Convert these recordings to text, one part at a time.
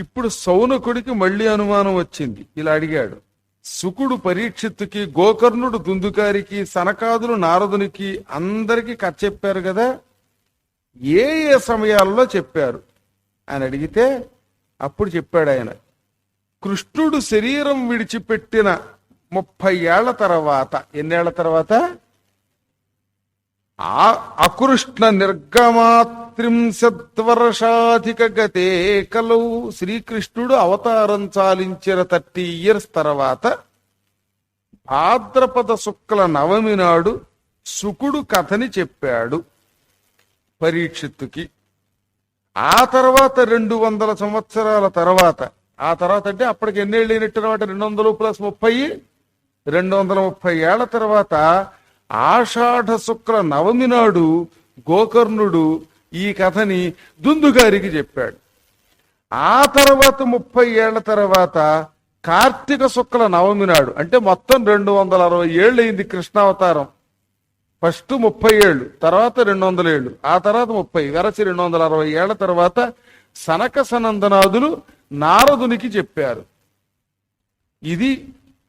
ఇప్పుడు సౌనకుడికి మళ్ళీ అనుమానం వచ్చింది. ఇలా అడిగాడు. సుకుడు పరీక్షిత్తుకి గోకర్ణుడు దుందుకారికి సనకాదులు నారదునికి అందరికీ కథ చెప్పారు కదా? ఏ ఏ సమయాల్లో చెప్పారు? అని అడిగితే అప్పుడు చెప్పాడు ఆయన కృష్ణుడు శరీరం విడిచిపెట్టిన ముప్పై ఏళ్ళ తర్వాత ఎన్నేళ్ళ తర్వాత? ఆ అకృష్ణ నిర్గమాత్ త్రింశద్వర్షాధికగతే కలౌ శ్రీకృష్ణుడు అవతారం చాలించిన థర్టీ ఇయర్స్ తర్వాత భాద్రపద శుక్ల నవమి నాడు శుకుడు కథని చెప్పాడు పరీక్షిత్తుకి. ఆ తర్వాత రెండు వందల సంవత్సరాల తర్వాత ఆ తర్వాత అంటే అప్పటికి ఎన్నేళ్ళు అయినట్టు అనమాట రెండు వందలు ప్లస్ ముప్పై రెండు వందల ముప్పై ఏళ్ళ తర్వాత ఆషాఢ శుక్ల నవమి నాడు గోకర్ణుడు ఈ కథని దుందుగారికి చెప్పాడు. ఆ తర్వాత ముప్పై ఏళ్ళ తర్వాత కార్తీక శుక్ల నవమి నాడు అంటే మొత్తం రెండు వందల అరవై ఏళ్ళు అయింది కృష్ణావతారం. ఫస్ట్ ముప్పై ఏళ్ళు తర్వాత రెండు వందల ఏళ్ళు ఆ తర్వాత ముప్పై వెరచి రెండు వందల అరవై ఏళ్ళ తర్వాత సనక సనందనాథులు నారదునికి చెప్పారు. ఇది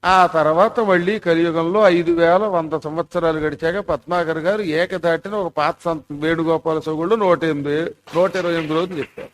ఆ తర్వాత మళ్ళీ కలియుగంలో ఐదు వేల వంద సంవత్సరాలు గడిచాక పద్మాకర్ గారు ఏకదాటిన ఒక పాత సంత వేణుగోపాల సోగుళ్ళు నూట ఎనిమిది నూట ఇరవై ఎనిమిది రోజులు చెప్పారు.